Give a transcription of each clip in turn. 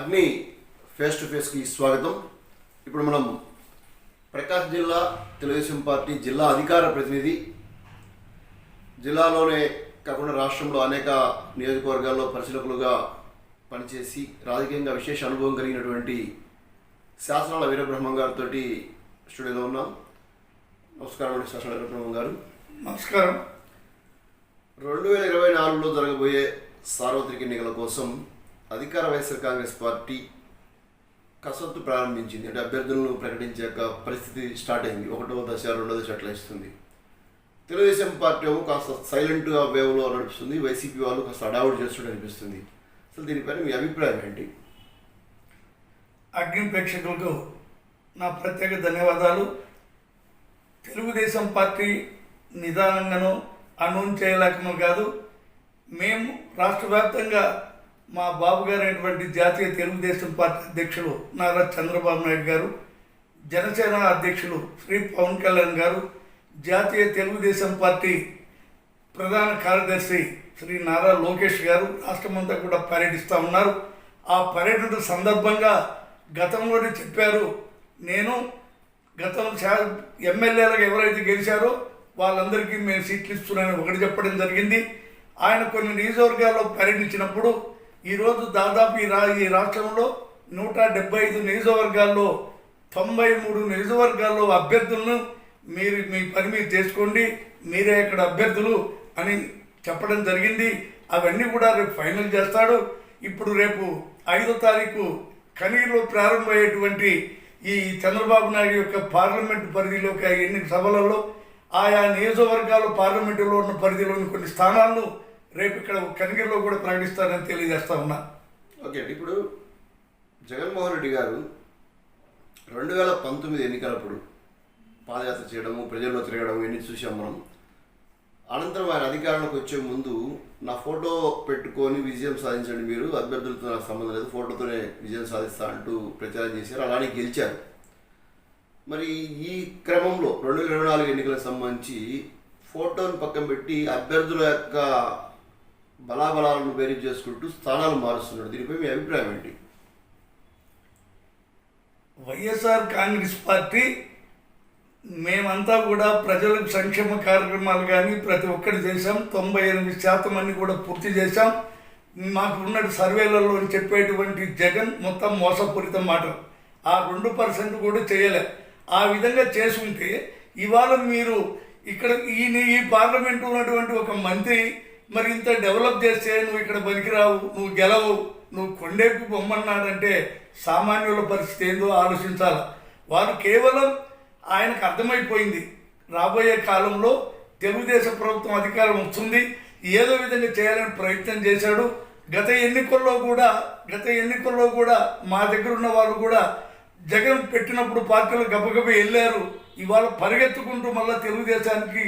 అగ్ని face to ఫేస్కి స్వాగతం. ఇప్పుడు మనం ప్రకాశం జిల్లా తెలుగుదేశం పార్టీ జిల్లా అధికార ప్రతినిధి జిల్లాలోనే కాకుండా రాష్ట్రంలో అనేక నియోజకవర్గాల్లో పరిశీలకులుగా పనిచేసి రాజకీయంగా విశేష అనుభవం కలిగినటువంటి శాసనాల వీరబ్రహ్మం గారితో స్టూడియోలో ఉన్నాం. నమస్కారం అండి శాసనాల వీరబ్రహ్మం గారు. నమస్కారం. రెండు వేల ఇరవై నాలుగులో జరగబోయే సార్వత్రిక ఎన్నికల కోసం అధికార వైఎస్ఆర్ కాంగ్రెస్ పార్టీ కసరత్తు ప్రారంభించింది. అంటే అభ్యర్థులను ప్రకటించాక పరిస్థితి స్టార్ట్ అయింది. ఒకటో దశ రెండో దశ అట్లా ఇస్తుంది తెలుగుదేశం పార్టీ ఏమో కాస్త సైలెంట్గా వేవ్లో నడుపుతుంది. వైసీపీ వాళ్ళు కాస్త అడావుడు చేస్తున్నట్టు అనిపిస్తుంది. అసలు దీనిపైన మీ అభిప్రాయం ఏంటి? అగ్ని ప్రేక్షకులకు నా ప్రత్యేక ధన్యవాదాలు. తెలుగుదేశం పార్టీ నిదానంగానో అనౌన్స్ చేయలేకనో కాదు. మేము రాష్ట్ర వ్యాప్తంగా మా బాబు గారు అయినటువంటి జాతీయ తెలుగుదేశం పార్టీ అధ్యక్షులు నారా చంద్రబాబు నాయుడు గారు జనసేన అధ్యక్షులు శ్రీ పవన్ కళ్యాణ్ గారు జాతీయ తెలుగుదేశం పార్టీ ప్రధాన కార్యదర్శి శ్రీ నారా లోకేష్ గారు రాష్ట్రమంతా కూడా పర్యటిస్తూ ఉన్నారు. ఆ పర్యటన సందర్భంగా గతంలోనే చెప్పారు నేను గతం ఎమ్మెల్యేలకు ఎవరైతే గెలిచారో వాళ్ళందరికీ మేము సీట్లు ఇస్తున్నామని ఒకటి చెప్పడం జరిగింది. ఆయన కొన్ని నియోజకవర్గాల్లో పర్యటించినప్పుడు ఈరోజు దాదాపు ఈ రా ఈ రాష్ట్రంలో నూట డెబ్బై ఐదు నియోజకవర్గాల్లో తొంభై మూడు నియోజకవర్గాల్లో అభ్యర్థులను మీరు మీ పని మీరు చేసుకోండి మీరే ఇక్కడ అభ్యర్థులు అని చెప్పడం జరిగింది. అవన్నీ కూడా రేపు ఫైనల్ చేస్తాడు. ఇప్పుడు రేపు ఐదో తారీఖు కనీరులో ప్రారంభమయ్యేటువంటి ఈ చంద్రబాబు నాయుడు యొక్క పార్లమెంటు పరిధిలోకి ఎన్ని సభలలో ఆయా నియోజకవర్గాలు పార్లమెంటులో ఉన్న పరిధిలోని కొన్ని స్థానాలను రేపు ఇక్కడ కనిగిరిలో కూడా ప్రకటిస్తారని తెలియజేస్తా ఉన్నా. ఓకే అండి ఇప్పుడు జగన్మోహన్ రెడ్డి గారు రెండు వేల పంతొమ్మిది ఎన్నికలప్పుడు పాదయాత్ర చేయడము ప్రజల్లో తిరగడం ఇవన్నీ చూసాం మనం. అనంతరం ఆయన అధికారంలోకి వచ్చే ముందు నా ఫోటో పెట్టుకొని విజయం సాధించండి మీరు అభ్యర్థులతో నాకు సంబంధం లేదు ఫోటోతోనే విజయం సాధిస్తా అంటూ ప్రచారం చేశారు అలానే గెలిచారు. మరి ఈ క్రమంలో రెండు వేల ఇరవై నాలుగు ఎన్నికలకు సంబంధించి ఫోటోను పక్కన పెట్టి అభ్యర్థుల యొక్క బలాబలాలను బేరీజ్ చేసుకుంటూ స్థానాలు మారుస్తున్నాడు. దీనిపై మీ అభిప్రాయం ఏంటి? వైఎస్ఆర్ కాంగ్రెస్ పార్టీ మేమంతా కూడా ప్రజలకు సంక్షేమ కార్యక్రమాలు కానీ ప్రతి ఒక్కటి చేశాం. తొంభై ఎనిమిది శాతం అన్ని కూడా పూర్తి చేశాం. మాకు ఉన్న సర్వేలలో చెప్పేటువంటి జగన్ మొత్తం మోసపూరిత మాట. ఆ రెండు పర్సెంట్ కూడా చేయలే. ఆ విధంగా చేసుకుంటే ఇవాళ మీరు ఇక్కడ ఈ ఈ పార్లమెంట్ ఉన్నటువంటి ఒక మంత్రి మరి ఇంత డెవలప్ చేస్తే నువ్వు ఇక్కడ పనికిరావు నువ్వు గెలవు నువ్వు కొండేపు బొమ్మన్నాడంటే సామాన్యుల పరిస్థితి ఏందో ఆలోచించాలి. వారు కేవలం ఆయనకు అర్థమైపోయింది. రాబోయే కాలంలో తెలుగుదేశం ప్రభుత్వం అధికారం వస్తుంది. ఏదో విధంగా చేయాలని ప్రయత్నం చేశాడు. గత ఎన్నికల్లో కూడా గత ఎన్నికల్లో కూడా మా దగ్గర ఉన్న వాళ్ళు కూడా జగన్ పెట్టినప్పుడు పార్టీలు గబగబ వెళ్ళారు. ఇవాళ పరిగెత్తుకుంటూ మళ్ళీ తెలుగుదేశానికి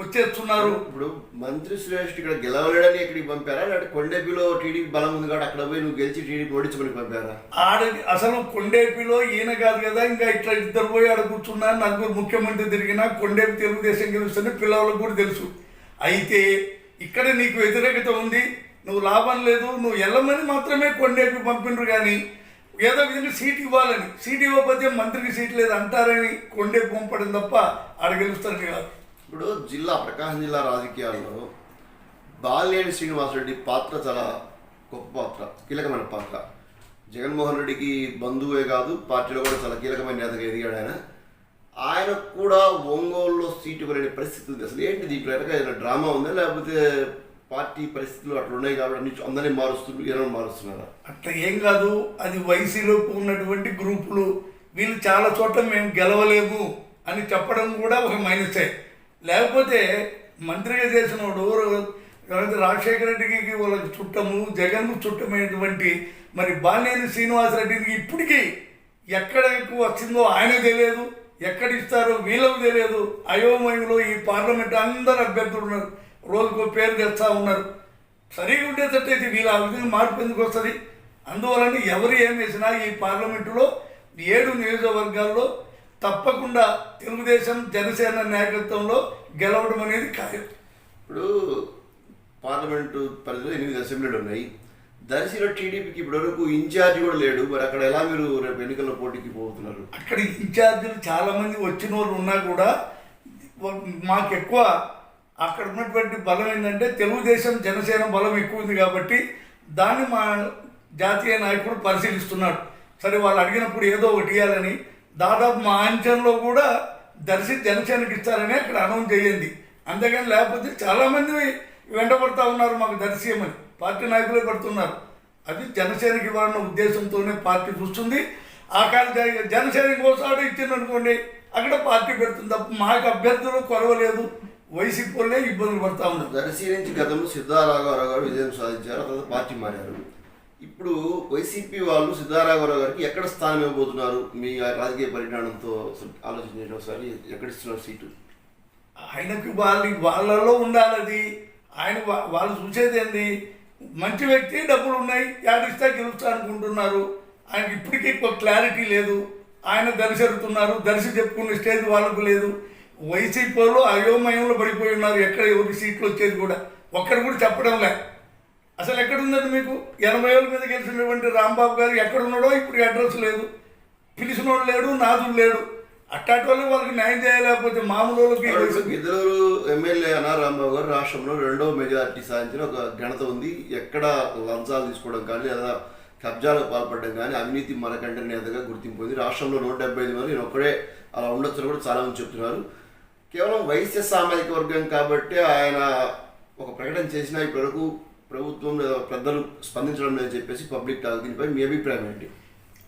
వచ్చేస్తున్నారు. ఇప్పుడు మంత్రి శ్రేష్ఠ ఇక్కడ గెలవలేడని ఇక్కడికి పంపారా? లేదంటే కొండేపిలో టీడీపీ బలం ఉంది కాబట్టి అక్కడ పోయి నువ్వు గెలిచి టీడీపీ ఓడించమని పంపారా? ఆడ అసలు కొండేపిలో ఈయన కాదు కదా ఇంకా ఇట్లా ఇద్దరు పోయి ఆడ కూర్చున్నా నలుగురు ముఖ్యమంత్రి తిరిగినా కొండేపి తెలుగుదేశం గెలుస్తుంది పిల్లలకు కూడా తెలుసు. అయితే ఇక్కడ నీకు వ్యతిరేకత ఉంది. నువ్వు లాభం లేదు నువ్వు వెళ్ళమని మాత్రమే కొండేపి పంపిండ్రు కానీ ఏదో విధంగా సీట్ ఇవ్వాలని. సీట్ ఇవ్వకపోతే మంత్రికి సీట్ లేదు అంటారని కొండేపి పంపడం తప్ప ఆడ గెలుస్తారని కాదు. ఇప్పుడు జిల్లా ప్రకాశం జిల్లా రాజకీయాల్లో బాలినేని శ్రీనివాసరెడ్డి పాత్ర చాలా గొప్ప పాత్ర కీలకమైన పాత్ర. జగన్మోహన్ రెడ్డికి బంధువే కాదు పార్టీలో కూడా చాలా కీలకమైన నేతగా ఎదిగాడు ఆయన. ఆయన కూడా ఒంగోలులో సీటు పడే పరిస్థితి ఉంది. అసలు ఏంటి దీంట్లో వెనక ఏదైనా డ్రామా ఉందా? లేకపోతే పార్టీ పరిస్థితులు అట్లా ఉన్నాయి కాబట్టి అన్ని అందరినీ మారుస్తున్నారు ఏమైనా మారుస్తున్నారా? అట్లా ఏం కాదు. అది వైసీలోపు ఉన్నటువంటి గ్రూపులు. వీళ్ళు చాలా చోట్ల మేము గెలవలేము అని చెప్పడం కూడా ఒక మైనసే. లేకపోతే మంత్రిగా చేసిన ఎవరైతే రాజశేఖర రెడ్డికి వాళ్ళకి చుట్టము జగన్కు చుట్టమైనటువంటి మరి బాలినేని శ్రీనివాసరెడ్డికి ఇప్పటికీ ఎక్కడకు వచ్చిందో ఆయన తెలియదు ఎక్కడ ఇస్తారో వీళ్ళకు తెలియదు. అయోమయంలో ఈ పార్లమెంట్ అందరు అభ్యర్థులు ఉన్నారు. రోజుకో పేరు తెస్తా ఉన్నారు. సరిగా ఉండేటట్టయితే వీళ్ళ ఆ విధంగా మార్పు ఎందుకు వస్తుంది? అందువలన ఎవరు ఏం వేసినా ఈ పార్లమెంటులో ఏడు నియోజకవర్గాల్లో తప్పకుండా తెలుగుదేశం జనసేన నాయకత్వంలో గెలవడం అనేది ఖాయం. ఇప్పుడు పార్లమెంటు పరిధిలో ఎనిమిది అసెంబ్లీలు ఉన్నాయి. దర్శిలో టీడీపీకి ఇప్పటివరకు ఇన్ఛార్జ్ కూడా లేడు. మరి అక్కడ ఎలా మీరు రేపు ఎన్నికల్లో పోటీకి పోతున్నారు? అక్కడ ఇన్ఛార్జీలు చాలా మంది వచ్చిన వాళ్ళు ఉన్నా కూడా మాకు ఎక్కువ అక్కడ ఉన్నటువంటి బలం ఏంటంటే తెలుగుదేశం జనసేన బలం ఎక్కువ ఉంది కాబట్టి దాన్ని మా జాతీయ నాయకుడు పరిశీలిస్తున్నాడు. సరే వాళ్ళు అడిగినప్పుడు ఏదో ఒకటి ఇవ్వాలని దాదాపు మా అంచనలో కూడా దర్శి జనసేనకి ఇస్తారని అక్కడ అనౌన్స్ చేయండి. అంతేగాని లేకపోతే చాలామంది వెంటబడతా ఉన్నారు మాకు దర్శియమని. పార్టీ నాయకులే పడుతున్నారు. అది జనసేనకి ఇవ్వాలన్న ఉద్దేశంతోనే పార్టీ చూస్తుంది. ఆ కాల జ- జనసేన ఇంకోసారి ఇచ్చిందనుకోండి అక్కడ పార్టీ పెడుతుంది తప్ప మాకు అభ్యర్థులు కొరవలేదు. వైసీపీ వాళ్ళే ఇబ్బందులు పడతా ఉన్నారు. దర్శి నుంచి గతంలో సిద్ధారాఘవరావు గారు విజయం సాధించారు తర్వాత పార్టీ మారారు. ఇప్పుడు వైసీపీ వాళ్ళు సిద్ధారాఘవరావు గారికి ఎక్కడ స్థానం ఇవ్వబోతున్నారు? మీ రాజకీయ పరిజ్ఞానంతో ఆలోచించడం ఒకసారి. ఎక్కడ ఇస్తున్నారు సీటు? ఆయనకి వాళ్ళ వాళ్ళలో ఉండాలి అది. ఆయన వాళ్ళు చూసేది ఏంది? మంచి వ్యక్తి డబ్బులు ఉన్నాయి యాడిస్తా గెలుస్తా అనుకుంటున్నారు. ఆయనకి ఇప్పటికీ ఎక్కువ క్లారిటీ లేదు. ఆయన దరిశెడుతున్నారు దర్శి చెప్పుకునే స్టేజ్ వాళ్ళకు లేదు. వైసీపీ వాళ్ళు అయోమయంలో పడిపోయి ఉన్నారు. ఎక్కడ ఎవరికి సీట్లు వచ్చేది కూడా. ఒక్కరు కూడా చెప్పడం లేదు అసలు ఎక్కడ ఉందండి మీకు? ఎనభై ఏళ్ళ మీద గెలిచినటువంటి రాంబాబు గారు ఎక్కడ ఉన్నాడో ఇప్పుడు అడ్రస్ లేదు. పిలిచినోడు లేడు నాదుడు లేడు. అట్టాటి వాళ్ళు వాళ్ళకి న్యాయం చేయలేకపోతే మామూలు ఇద్దరు ఎమ్మెల్యే అన్నారు రాంబాబు గారు రాష్ట్రంలో రెండో మెజారిటీ సాధించిన ఒక ఘనత ఉంది. ఎక్కడ లంచాలు తీసుకోవడం కానీ లేదా కబ్జాలకు పాల్పడడం కానీ అవినీతి మనకంటే నేతగా గుర్తింపు ఉంది రాష్ట్రంలో నూట డెబ్బై ఐదు మంది నేను ఒక్కడే అలా ఉండొచ్చని కూడా చాలా మంది చెప్తున్నారు. కేవలం వైశ్య సామాజిక వర్గం కాబట్టి ఆయన ఒక ప్రకటన చేసినా ఇప్పటివరకు ప్రభుత్వం లేదా పెద్దలు స్పందించడం లేదని చెప్పేసి పబ్లిక్ టాక్ దీనిపై మీ అభిప్రాయం ఏంటి?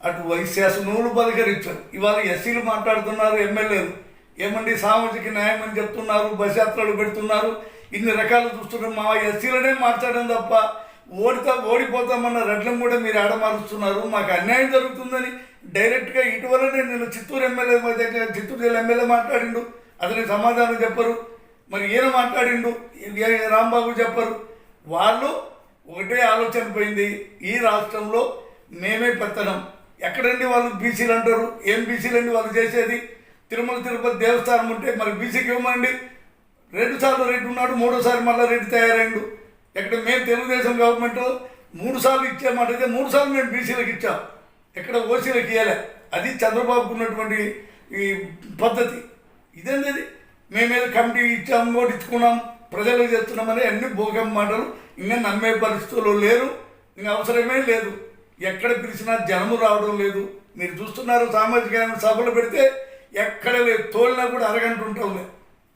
అటు వైశ్యాస నూలు పలకరించారు. ఇవాళ ఎస్సీలు మాట్లాడుతున్నారు ఎమ్మెల్యేలు. ఏమండి సామాజిక న్యాయం అని చెప్తున్నారు బస్ యాత్రలు పెడుతున్నారు. ఇన్ని రకాలు చూస్తున్నారు మా ఎస్సీలనే మాట్లాడడం తప్ప ఓడితా ఓడిపోతామన్న రెడ్లను కూడా మీరు ఆడమారుస్తున్నారు మాకు అన్యాయం జరుగుతుందని డైరెక్ట్గా ఇటీవలనే నేను చిత్తూరు ఎమ్మెల్యే దగ్గర చిత్తూరు జిల్లా ఎమ్మెల్యే మాట్లాడిండు. అతనికి సమాధానం చెప్పరు. మరి ఈయన మాట్లాడిండు రాంబాబు చెప్పరు. వాళ్ళు ఒకటే ఆలోచన పోయింది. ఈ రాష్ట్రంలో మేమే పెత్తనం. ఎక్కడండి వాళ్ళు బీసీలు అంటారు? ఏం బీసీలు అండి వాళ్ళు చేసేది? తిరుమల తిరుపతి దేవస్థానం ఉంటే మరి బీసీకి ఇవ్వమండి. రెండు సార్లు రెడ్డి ఉన్నాడు మూడోసారి మళ్ళీ రెడ్డి తయారైండు. ఎక్కడ మేము తెలుగుదేశం గవర్నమెంట్ మూడు సార్లు ఇచ్చామాట అయితే మూడు సార్లు మేము బీసీలకు ఇచ్చాం. ఎక్కడ ఓసీలకు ఇవ్వలే అది చంద్రబాబుకు ఉన్నటువంటి ఈ పద్ధతి. ఇదేంది మేమేదో కమిటీ ఇచ్చాము ఇంకోటి ఇచ్చుకున్నాం. ప్రజలకు చెప్తున్నామని అన్ని భోగం మాటలు ఇంకా నమ్మే పరిస్థితుల్లో లేరు. ఇంకా అవసరమే లేదు. ఎక్కడ పిలిచినా జనము రావడం లేదు. మీరు చూస్తున్నారు సామాజిక సభలు పెడితే ఎక్కడ లేదు. తోలినా కూడా అరగంట ఉంటాం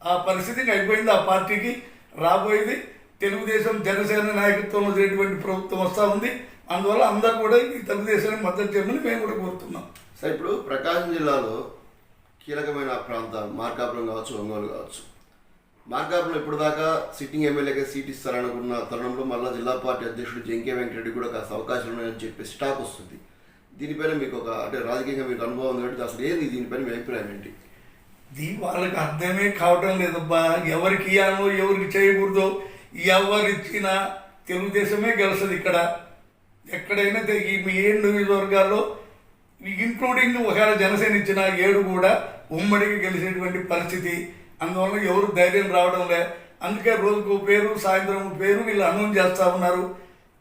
ఆ పరిస్థితి ఇంకా అయిపోయింది. ఆ పార్టీకి రాబోయేది తెలుగుదేశం జనసేన నాయకత్వంలో జరిగేటువంటి ప్రభుత్వం వస్తూ ఉంది. అందువల్ల అందరూ కూడా ఈ తెలుగుదేశానికి మద్దతు చేయమని మేము కూడా కోరుతున్నాం. సార్ ఇప్పుడు ప్రకాశం జిల్లాలో కీలకమైన ప్రాంతాలు మార్కాపురం కావచ్చు ఒంగోలు కావచ్చు. మార్కాపురం ఇప్పటిదాకా సిట్టింగ్ ఎమ్మెల్యేగా సీట్ ఇస్తారనుకున్న తరుణంలో మళ్ళీ జిల్లా పార్టీ అధ్యక్షుడు జంకే వెంకటరెడ్డి కూడా కాస్త అవకాశం ఉన్నాయని చెప్పి స్టాక్ వస్తుంది. దీనిపైన మీకు ఒక అంటే రాజకీయంగా మీకు అనుభవం ఉంది కాబట్టి అసలు ఏంది దీనిపైన మీ అభిప్రాయం ఏంటి? దీ వాళ్ళకి అర్థమే కావటం లేదబ్బా. ఎవరికి ఇవ్వాలో ఎవరికి చేయకూడదో ఎవరిచ్చినా తెలుగుదేశమే గెలుస్తుంది ఇక్కడ. ఎక్కడైనా మీ ఏడు నియోజకవర్గాల్లో ఇంక్లూడింగ్ ఒకవేళ జనసేన ఇచ్చిన ఏడు కూడా ఉమ్మడికి గెలిచేటువంటి పరిస్థితి అందువల్ల ఎవరు ధైర్యం రావడం లే. అందుకే రోజుకు పేరు సాయంత్రం పేరు వీళ్ళు అనౌన్స్ చేస్తా ఉన్నారు.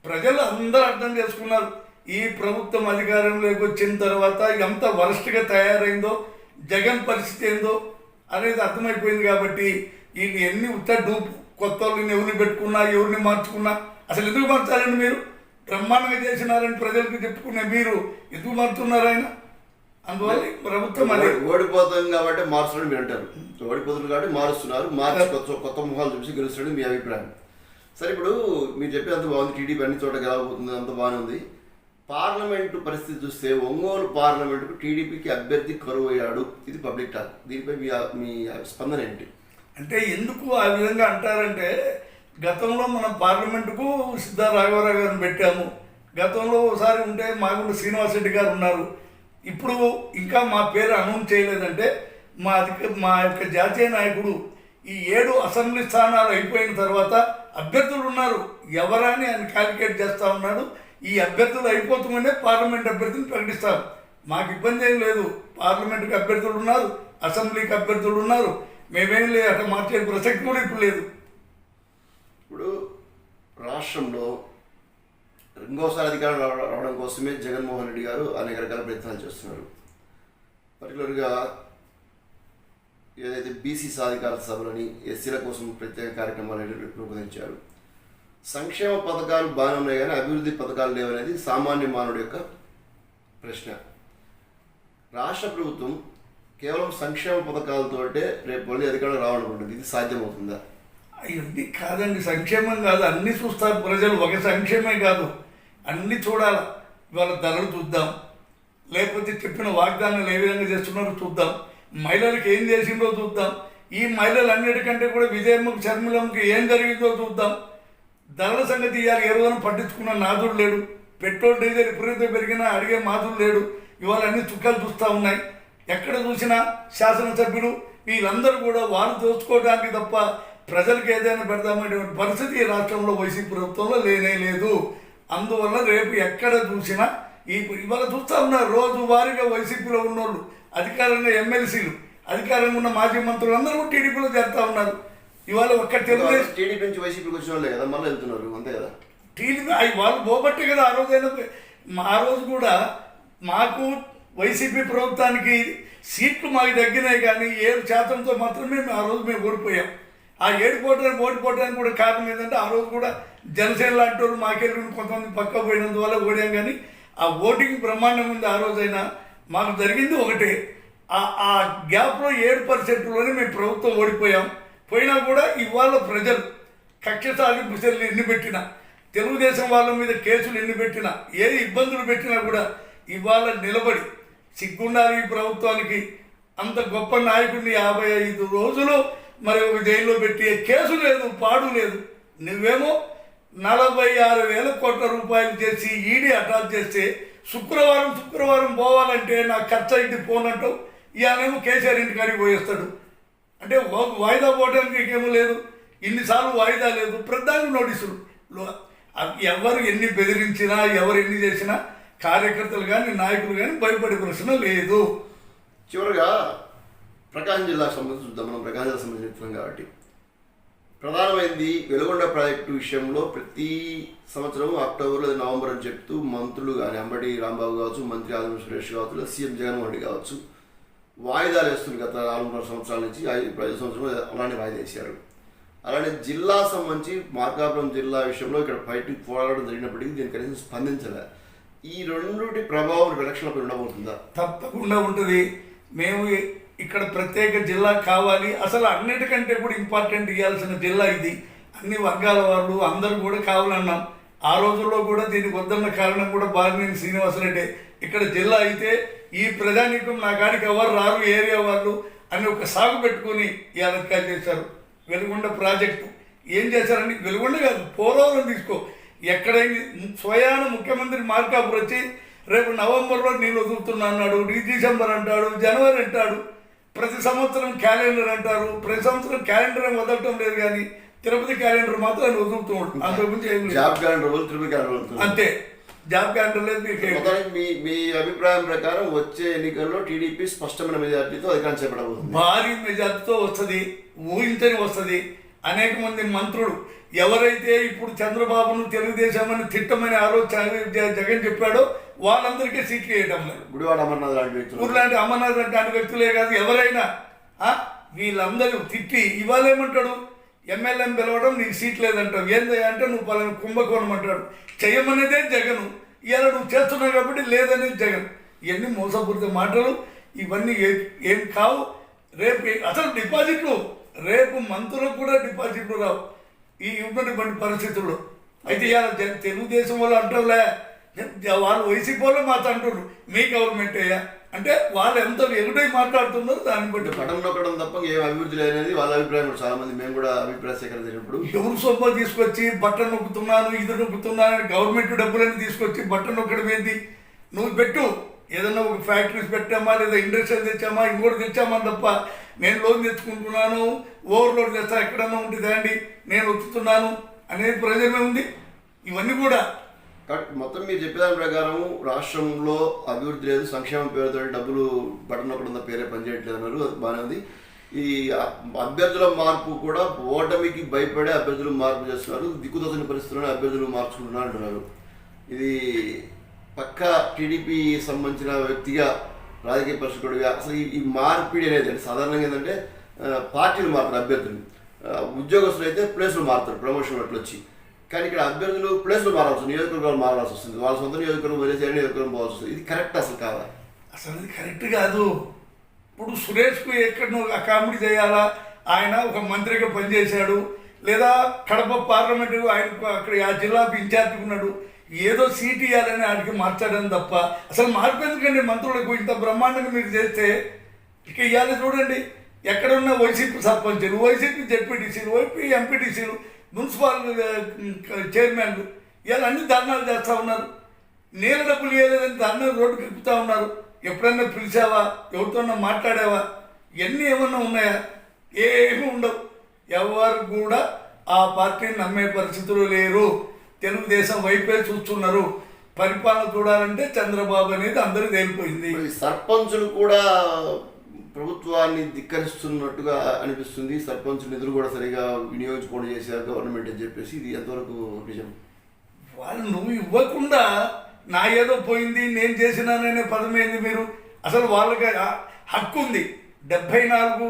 ప్రజలు అందరూ అర్థం చేసుకున్నారు. ఈ ప్రభుత్వం అధికారంలోకి వచ్చిన తర్వాత ఎంత వరస్ట్గా తయారైందో జగన్ పరిస్థితి ఏందో అనేది అర్థమైపోయింది కాబట్టి ఈయన ఎన్ని ఉత్త డూప్ కొత్త వాళ్ళని ఎవరిని పెట్టుకున్నా ఎవరిని మార్చుకున్నా అసలు ఎందుకు మార్చాలండి మీరు? బ్రహ్మాండంగా చేసినారని ప్రజలకు చెప్పుకునే మీరు ఎందుకు మారుతున్నారు ఆయన? అందువల్ల ప్రభుత్వం ఓడిపోతాం కాబట్టి మార్చడం మీరు అంటారు. ఓడిపోతుంది కాబట్టి మారుస్తున్నారు. మార్చి కొత్త కొత్త ముఖాలు చూసి గెలుస్తాడని మీ అభిప్రాయం. సరే ఇప్పుడు మీరు చెప్పేది అంత బాగుంది. టీడీపీ అన్ని చోట గెలవబోతుంది అంత బాగానే ఉంది. పార్లమెంటు పరిస్థితి చూస్తే ఒంగోలు పార్లమెంటుకు టీడీపీకి అభ్యర్థి కరువు అయ్యాడు ఇది పబ్లిక్ టాక్. దీనిపై మీ మీ స్పందన ఏంటి? అంటే ఎందుకు ఆ విధంగా అంటారంటే గతంలో మనం పార్లమెంటుకు సిద్ధా రాఘవరావు గారిని పెట్టాము. గతంలో ఒకసారి ఉంటే మాగుండ శ్రీనివాస్ రెడ్డి గారు ఉన్నారు. ఇప్పుడు ఇంకా మా పేరు అనౌన్స్ చేయలేదంటే మా అధిక మా యొక్క జాతీయ నాయకుడు ఈ ఏడు అసెంబ్లీ స్థానాలు అయిపోయిన తర్వాత అభ్యర్థులు ఉన్నారు. ఎవరా అని ఆయన క్యాలిక్యులేట్ చేస్తూ ఉన్నాడు. ఈ అభ్యర్థులు అయిపోతుందనే పార్లమెంట్ అభ్యర్థిని ప్రకటిస్తారు. మాకు ఇబ్బంది ఏం లేదు. పార్లమెంట్కి అభ్యర్థులు ఉన్నారు. అసెంబ్లీకి అభ్యర్థులు ఉన్నారు. మేమేం లేదు అట్లా మార్చే ప్రసక్తి కూడా ఇప్పుడు లేదు. ఇప్పుడు రాష్ట్రంలో ఇంకోసారి అధికారం రావడం కోసమే జగన్మోహన్ రెడ్డి గారు అనేక రకాల ప్రయత్నాలు చేస్తున్నారు. పర్టికులర్గా ఏదైతే బీసీ సాధికార సభలని ఎస్సీల కోసం ప్రత్యేక కార్యక్రమాలు అనేవి రూపొందించారు. సంక్షేమ పథకాలు బాగానే ఉన్నాయి కానీ అభివృద్ధి పథకాలు లేవనేది సామాన్య మానవుడి యొక్క ప్రశ్న. రాష్ట్ర ప్రభుత్వం కేవలం సంక్షేమ పథకాలతోటే రేపు మళ్ళీ అధికారంలో రావాలనుకుంటుంది ఇది సాధ్యమవుతుందా? ఇవన్నీ కాదండి సంక్షేమం కాదు. అన్ని చూస్తారు ప్రజలు. ఒక సంక్షేమే కాదు. అన్నీ చూడాలి. ఇవాళ ధరలు చూద్దాం. లేకపోతే చెప్పిన వాగ్దానాలు ఏ విధంగా చేస్తున్నారో చూద్దాం. మహిళలకు ఏం చేసిందో చూద్దాం. ఈ మహిళలు అన్నిటికంటే కూడా విజయమ్మకు శర్మిలమ్మకి ఏం జరిగిందో చూద్దాం. ధరల సంగతి ఇవాళ ఏ రోజున పట్టించుకున్న నాదుడు లేడు. పెట్రోల్ డీజిల్ విపరీతం పెరిగినా అడిగే మాదుడు లేడు. ఇవాళ అన్ని చుక్కలు చూస్తూ ఉన్నాయి. ఎక్కడ చూసినా శాసనసభ్యులు వీళ్ళందరూ కూడా వారు దోచుకోవడానికి తప్ప ప్రజలకు ఏదైనా పెడదామనేటువంటి పరిస్థితి ఈ రాష్ట్రంలో వైసీపీ ప్రభుత్వంలో లేనే లేదు. అందువల్ల రేపు ఎక్కడ చూసినా ఈ ఇవాళ చూస్తూ ఉన్నారు రోజు వారీగా వైసీపీలో ఉన్నోళ్ళు అధికారంగా ఎమ్మెల్సీలు అధికారంగా ఉన్న మాజీ మంత్రులు అందరూ టీడీపీలో చేరుతా ఉన్నారు. ఇవాళ ఒక్క తెలుగుదేశం టీడీపీ నుంచి వైసీపీకి వచ్చిన వాళ్ళే కదా మళ్ళీ వెళ్తున్నారు అంతే కదా? టీడీపీ అవి వాళ్ళు పోబట్టే కదా ఆ రోజైనా మా ఆ రోజు కూడా మాకు వైసీపీ ప్రభుత్వానికి సీట్లు మాకు తగ్గినాయి కానీ ఏడు శాతంతో మాత్రమే ఆ రోజు మేము ఓడిపోయాం. ఆ ఏడిపోవడానికి ఓడిపోవడానికి కూడా కారణం ఏంటంటే ఆ రోజు కూడా జనసేన లాంటి వాళ్ళు మాకెళ్ళి కొంతమంది పక్క పోయినందువల్ల ఓడాం కానీ ఆ ఓటింగ్ బ్రహ్మాండం ఉంది. ఆ రోజైనా మాకు జరిగింది ఒకటే. ఆ ఆ గ్యాప్లో ఏడు పర్సెంట్లోనే మేము ప్రభుత్వం ఓడిపోయాం. పోయినా కూడా ఇవాళ ప్రజలు కక్ష సాధింపు చర్యలు ఎన్ని పెట్టినా తెలుగుదేశం వాళ్ళ మీద కేసులు ఎన్ని పెట్టినా ఏ ఇబ్బందులు పెట్టినా కూడా ఇవాళ నిలబడి సిగ్గుండాలి ఈ ప్రభుత్వానికి. అంత గొప్ప నాయకుడిని యాభై ఐదు రోజులు మరి ఒక జైల్లో పెట్టి కేసు లేదు పాడు లేదు. నువ్వేమో నలభై ఆరు వేల కోట్ల రూపాయలు చేసి ఈడీ అటాచ్ చేస్తే శుక్రవారం శుక్రవారం పోవాలంటే నాకు ఖర్చు అయితే పోనంటావు ఇవాళేమో కేసీఆర్ ఇంటి కాడికి పోయేస్తాడు. అంటే ఒక వాయిదా పోవడానికి ఏమో లేదు. ఇన్నిసార్లు వాయిదా లేదు. ప్రధాని నోటీసులు. ఎవరు ఎన్ని బెదిరించినా ఎవరు ఎన్ని చేసినా కార్యకర్తలు కానీ నాయకులు కానీ భయపడే ప్రశ్న లేదు. చివరిగా ప్రకాశం జిల్లాకు సంబంధించి చూద్దాం. మనం ప్రకాశం జిల్లా సంబంధించిన కాబట్టి. ప్రధానమైంది వెలుగొండ ప్రాజెక్టు విషయంలో ప్రతి సంవత్సరం అక్టోబర్ లేదా నవంబర్ అని చెప్తూ మంత్రులు కానీ అంబటి రాంబాబు కావచ్చు మంత్రి ఆదం సురేష్ కావచ్చు లేదా సీఎం జగన్మోహన్ రెడ్డి కావచ్చు వాయిదాలు వేస్తుంది గత నాలుగున్నర సంవత్సరాల నుంచి ఐదు సంవత్సరం సంవత్సరాలు అలానే వాయిదా వేశారు. అలానే జిల్లా సంబంధించి మార్కాపురం జిల్లా విషయంలో ఇక్కడ బయటికి పోరాడడం జరిగినప్పటికీ దీని కనీసం స్పందించలే. ఈ రెండుటి ప్రభావం ఎలక్షన్లపై ఉండబోతుందా? తప్పకుండా ఉంటుంది. మేము ఇక్కడ ప్రత్యేక జిల్లా కావాలి. అసలు అన్నిటికంటే కూడా ఇంపార్టెంట్ ఇవ్వాల్సిన జిల్లా ఇది. అన్ని వర్గాల వాళ్ళు అందరూ కూడా కావాలన్నాం. ఆ రోజుల్లో కూడా దీనికి వద్దన్న కారణం కూడా బాలినేని శ్రీనివాసరెడ్డి ఇక్కడ జిల్లా అయితే ఈ ప్రజానీకం నా కాడికి ఎవరు రారు ఏరియా వాళ్ళు అని ఒక సాగు పెట్టుకొని అలంకారం చేశారు. వెలుగొండ ప్రాజెక్టు. ఏం చేశారండి? వెలుగొండ కాదు పోలవరం తీసుకో. ఎక్కడైంది? స్వయాన ముఖ్యమంత్రి మార్కాపురం వచ్చి రేపు నవంబర్లో నీళ్ళు వదులుతున్నా అన్నాడు. డిసెంబర్ అంటాడు. జనవరి అంటాడు. ప్రతి సంవత్సరం క్యాలెండర్ అంటారు. ప్రతి సంవత్సరం క్యాలెండర్ వదలటం లేదు కానీ తిరుపతి క్యాలెండర్ మాత్రం ఆయన వదులుతూ ఏం లేదు. జాబ్ క్యాలెండర్ తిరుపతి క్యాలెండర్ అంతే. జాబ్ క్యాలెండర్ లేదు మీకు ఏం లేదు. మొత్తానికి మీ మీ అభిప్రాయం ప్రకారం వచ్చే ఎన్నికల్లో టీడీపీ స్పష్టమైన మెజార్టీతో అధికారం చేపట్టబోతుంది. భారీ మెజార్టీతో వస్తుంది ఊహించని వస్తుంది. అనేక మంది మంత్రులు ఎవరైతే ఇప్పుడు చంద్రబాబును తెలుగుదేశం అని తిట్టమని ఆ రోజు జగ- జగన్ చెప్పాడో వాళ్ళందరికీ సీట్లు వేయటం లేదు. గుడివాడ అమర్నాథ్ లాంటి వ్యక్తులు. ఊర్లాంటి అమర్నాథ్ లాంటి వ్యక్తులే కాదు ఎవరైనా వీళ్ళందరూ తిట్టి ఇవాళ ఏమంటాడు ఎమ్మెల్యేని పిలవడం నీకు సీట్ లేదంటావు. ఏంది అంటే నువ్వు పలానా కుంభకోణం అంటాడు. చేయమనేదే జగను. ఇవాళ నువ్వు చేస్తున్నావు కాబట్టి లేదనేది జగన్. ఇవన్నీ మోసపూరిత మాటలు. ఇవన్నీ ఏ- ఏం కావు. రేపు అసలు డిపాజిట్లు రేపు మంత్రులకు కూడా డిపాజిట్లు రావు. ఈ ఉన్నటువంటి పరిస్థితుల్లో. అయితే జ- తెలుగుదేశం వాళ్ళు అంటారులే వాళ్ళు వైసీపీ వాళ్ళు మాట అంటున్నారు మీ గవర్నమెంట్ అయ్యా అంటే వాళ్ళు ఎంత ఎగుడై మాట్లాడుతున్నారో దాన్ని బట్టి. పటం నొక్కడం తప్ప ఏం అభివృద్ధి లేదనేది వాళ్ళ అభిప్రాయం చాలా మంది మేము కూడా అభిప్రాయ సేకరణ జరిగినప్పుడు ఎవరు సొమ్మ తీసుకొచ్చి బట్ట నొక్కుతున్నాను ఇది నొక్కుతున్నాను గవర్నమెంట్ డబ్బులన్నీ తీసుకొచ్చి బట్ట నొక్కడం ఏంటి నువ్వు పెట్టు. ఏదన్నా ఒక ఫ్యాక్టరీస్ పెట్టామా లేదా ఇండస్ట్రియల్ తెచ్చామా ఇంకోటి తెచ్చామా తప్ప నేను లోన్ తెచ్చుకుంటున్నాను ఓవర్లోడ్ తెస్తా ఎక్కడన్నా ఉంటుంది అండి నేను వచ్చుతున్నాను అనేది ప్రయోజనం ఉంది. ఇవన్నీ కూడా కాబట్టి మొత్తం మీరు చెప్పేదాని ప్రకారం రాష్ట్రంలో అభివృద్ధి లేదు సంక్షేమం పేరుతో డబ్బులు బటన్ నొక్కడం తప్ప పేరే పనిచేయట్లేదు అన్నారు అది బాగానే ఉంది. ఈ అభ్యర్థుల మార్పు కూడా ఓటమికి భయపడే అభ్యర్థులు మార్పు చేస్తున్నారు దిక్కుదోచని పరిస్థితుల్లో అభ్యర్థులు మార్చుకుంటున్నారు అంటున్నారు. ఇది పక్క టీడీపీ సంబంధించిన వ్యక్తిగా రాజకీయ పరిశీలకుడిగా అసలు ఈ- మార్పిడి అనేది అంటే సాధారణంగా ఏంటంటే పార్టీలు మారుతారు అభ్యర్థులు. ఉద్యోగస్తులు అయితే ప్లేసులు మారుతారు ప్రమోషన్ అట్లా వచ్చి కానీ ఇక్కడ అభ్యర్థులు ప్లేస్లు మారాల్సి నియోజకవర్గాలు మారాల్సి వస్తుంది. వాళ్ళ సొంత నియోజకవర్గం వదిలేసి వేరే నియోజకవర్గం పోవాల్సి వస్తుంది. ఇది కరెక్ట్ అసలు కాదా? అసలు ఇది కరెక్ట్ కాదు. ఇప్పుడు సురేష్కు ఎక్కడ కామెడీ చేయాలా? ఆయన ఒక మంత్రిగా పనిచేశాడు. లేదా కడప పార్లమెంటు ఆయనకు అక్కడ ఆ జిల్లాకు ఇన్ఛార్జ్ ఉన్నాడు. ఏదో సీట్ ఇవ్వాలని ఆయనకి మార్చాడని తప్ప అసలు మార్పు ఎందుకండి? మంత్రులకు ఇంత బ్రహ్మాండంగా మీరు చేస్తే? ఇక ఇవ్వాలి చూడండి. ఎక్కడున్న వైసీపీ సర్పంచులు వైసీపీ జెడ్పీటీసీలు వైపీ ఎంపీటీసీలు మున్సిపల్ చైర్మన్లు ఇవాళ అన్ని ధర్నాలు చేస్తూ ఉన్నారు. నీళ్ళ డబ్బులు ఇవ్వలేదని ధర్నా రోడ్డుకి ఎక్కుతా ఉన్నారు. ఎప్పుడన్నా పిలిచావా? ఎవరితోన్నా మాట్లాడావా? ఇవన్నీ ఏమన్నా ఉన్నాయా? ఏమీ ఉండవు. ఎవరు కూడా ఆ పార్టీని నమ్మే పరిస్థితులు లేరు. తెలుగుదేశం వైపే చూస్తున్నారు. పరిపాలన చూడాలంటే చంద్రబాబు అనేది అందరూ తేలిపోయింది. సర్పంచులు కూడా ప్రభుత్వాన్ని ధిక్కరిస్తున్నట్టుగా అనిపిస్తుంది. సర్పంచ్ నిధులు కూడా సరిగా వినియోగించుకోవడం చేశారు గవర్నమెంట్ అని చెప్పేసి ఇది ఎంతవరకు నిజం? వాళ్ళు నువ్వు ఇవ్వకుండా నా ఏదో పోయింది నేను చేసినాననే పదమైంది మీరు? అసలు వాళ్ళకి హక్కు ఉంది. డెబ్బై నాలుగు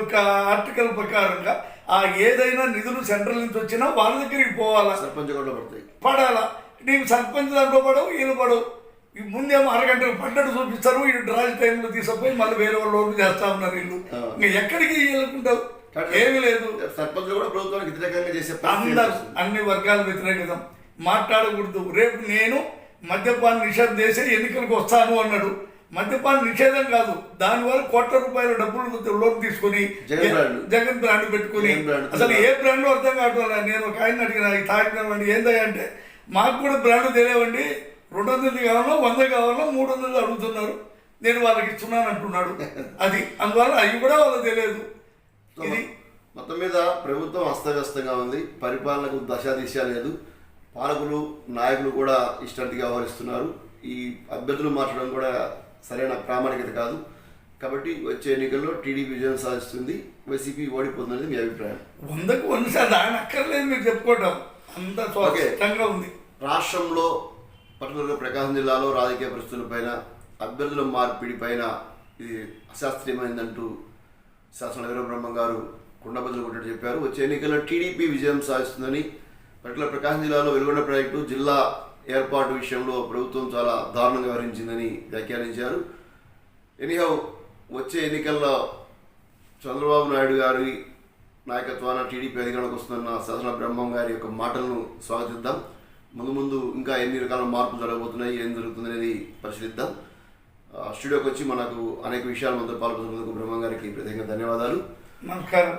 ఒక ఆర్టికల్ ప్రకారంగా ఆ ఏదైనా నిధులు సెంట్రల్ నుంచి వచ్చినా వాళ్ళ దగ్గరికి పోవాలా? సర్పంచ్ కూడా పడతాయి. పడాలా? నీకు సర్పంచ్ దాంట్లో పడవు వీళ్ళు పడవు. ముందేమో అరగంటకు పడ్డట్టు చూపిస్తారు వీళ్ళు డ్రాజ్ టైంలో తీసుకుపోయి మళ్ళీ వేరే వాళ్ళు లోన్లు చేస్తా ఉన్నారు వీళ్ళు. ఇంకా ఎక్కడికి వెళ్ళకుంటావు? ఏమీ లేదు. సర్పంచులు కూడా ప్రభుత్వానికి వ్యతిరేకంగా చేసే అందరు. అన్ని వర్గాల వ్యతిరేకతం మాట్లాడకూడదు. రేపు నేను మద్యపాన నిషేధం చేసి ఎన్నికలకు వస్తాను అన్నాడు. మద్యపాన నిషేధం కాదు. దానివల్ల కోట్ల రూపాయల డబ్బులు లోన్ తీసుకొని జగన్ బ్రాండ్. పెట్టుకుని. అసలు ఏ బ్రాండ్ అర్థం కావట్లేదు. నేను ఒక ఆయన అడిగిన ఈ తాగినామండి ఏందయ్య? అంటే మాకు కూడా బ్రాండ్ తెలియవండి. రెండు వందలు కావాలో వంద కావాలో మూడు వందలు అడుగుతున్నారు. నేను వాళ్ళకి ఇస్తున్నాను అంటున్నాడు. అది. అందువల్ల అవి కూడా వాళ్ళకి తెలియదు. ఇది మొత్తం మీద ప్రభుత్వం అస్తవ్యస్తంగా ఉంది. పరిపాలనకు దశ దిశ లేదు. పాలకులు నాయకులు కూడా ఇష్టానికి వ్యవహరిస్తున్నారు. ఈ అభ్యర్థులు మార్చడం కూడా సరైన ప్రామాణికత కాదు. కాబట్టి వచ్చే ఎన్నికల్లో టీడీపీ విజయం సాధిస్తుంది. వైసీపీ ఓడిపోతుందనేది మీ అభిప్రాయం. వందకు వంద ఆయన అక్కర్లేదు మీరు చెప్పుకోవటం. అంత. స్పష్టంగా ఉంది. రాష్ట్రంలో పర్టికులర్గా ప్రకాశం జిల్లాలో రాజకీయ పరిస్థితుల పైన అభ్యర్థుల మార్పిడి పైన ఇది అశాస్త్రీయమైందంటూ శాసన వీరబ్రహ్మ గారు కుండబద్దలు కొట్టట్టు చెప్పారు. వచ్చే ఎన్నికల్లో టీడీపీ విజయం సాధిస్తుందని పట్ల ప్రకాశం జిల్లాలో వెలుగొండ ప్రాజెక్టు జిల్లా ఏర్పాటు విషయంలో ప్రభుత్వం చాలా దారుణంగా వ్యవహరించిందని వ్యాఖ్యానించారు. ఎనీహౌ వచ్చే ఎన్నికల్లో చంద్రబాబు నాయుడు గారి నాయకత్వాన టీడీపీ అధికారంలోకి వస్తున్న శాసన బ్రహ్మం గారి యొక్క మాటలను స్వాగతిద్దాం. ముందు ముందు ఇంకా ఎన్ని రకాల మార్పులు జరగబోతున్నాయి ఏం జరుగుతుంది అనేది పరిశీలిద్దాం. స్టూడియోకి వచ్చి మనకు అనేక విషయాలు మనతో పాల్పొందుకు బ్రహ్మం గారికి ప్రత్యేకంగా ధన్యవాదాలు. నమస్కారం.